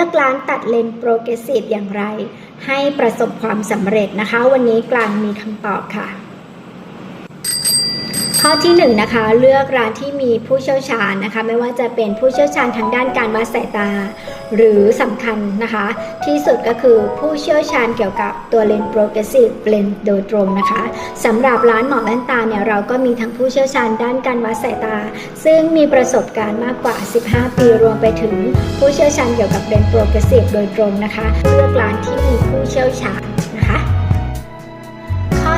อกร้านตัดเลนโปรเกรสซีฟอย่างไร ให้ประสบความสำเร็จนะคะ วันนี้กลางมีคำตอบค่ะ ข้อที่1นงนะคะเลือกร้านที่มีผู้เชี่ยวชาญนะคะ ไม่ว่าจะเป็นผู้เชี่ยวชาญทางด้านการวัดสายตา หรือสำคัญนะคะ ที่สุดก็คือผู้เชี่ยวชาญเกี่ยวกับตัวเลนส์โปรเกรสซีฟเลนส์โดยตรงนะคะสำหรับร้านหมอแว่นตาเนี่ยเราก็มีทั้งผู้เชี่ยวชาญด้านการวัดสายตา ซึ่งมีประสบการณ์มากกว่า 15 ปีรวมไปถึงผู้เชี่ยวชาญเกี่ยวกับเลนส์โปรเกรสซีฟโดยตรงนะคะ เลือกร้านที่มีผู้เชี่ยวชาญ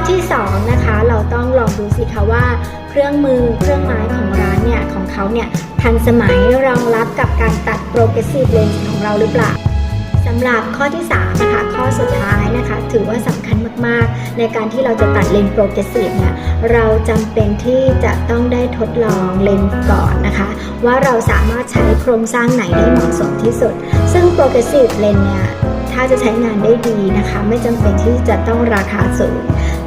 ที่ 2 นะคะ เราต้องลองดูสิคะว่า เครื่องมือเครื่องไม้ของร้านเนี่ยของเขาเนี่ยทันสมัยรองรับกับการตัดโปรเกรสซีฟเลนส์ของเราหรือเปล่าสำหรับข้อที่ 3 นะคะ ข้อสุดท้ายนะคะ ถือว่าสำคัญมากๆ ในการที่เราจะตัดเลนส์โปรเกรสซีฟเนี่ยเราจำเป็นที่จะต้องได้ทดลองเลนส์ก่อนนะคะ ว่าเราสามารถใช้โครงสร้างไหนได้เหมาะสมที่สุด ซึ่งโปรเกรสซีฟเลนส์เนี่ยถ้าจะใช้งานได้ดีนะคะ ไม่จำเป็นที่จะต้องราคาสูง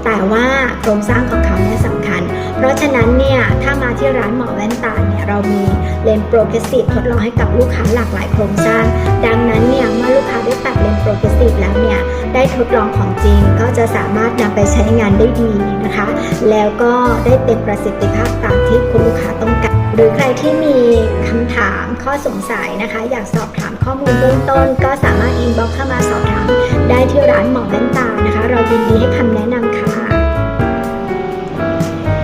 แต่ว่าโครงสร้างของเขาเนี่ยสำคัญ เพราะฉะนั้นเนี่ยถ้ามาที่ร้านหมอแว่นตาเนี่ยเรามีเลนส์โปรเกรสซีฟทดลองให้กับลูกค้าหลากหลายโครงสร้าง ดังนั้นเนี่ยเมื่อลูกค้าได้ตัดเลนส์โปรเกรสซีฟแล้วเนี่ยได้ทดลองของจริงก็จะสามารถนำไปใช้งานได้ดีนะคะ แล้วก็ได้เต็มประสิทธิภาพตามที่คุณลูกค้าต้องการ หรือใครที่มีคำถามข้อสงสัยนะคะ อยากสอบถามข้อมูลเบื้องต้น ก็สามารถอินบ็อกเข้ามาสอบถาม ได้ที่ร้านหมอแว่นตานะคะ เรายินดีให้คำแนะนำค่ะ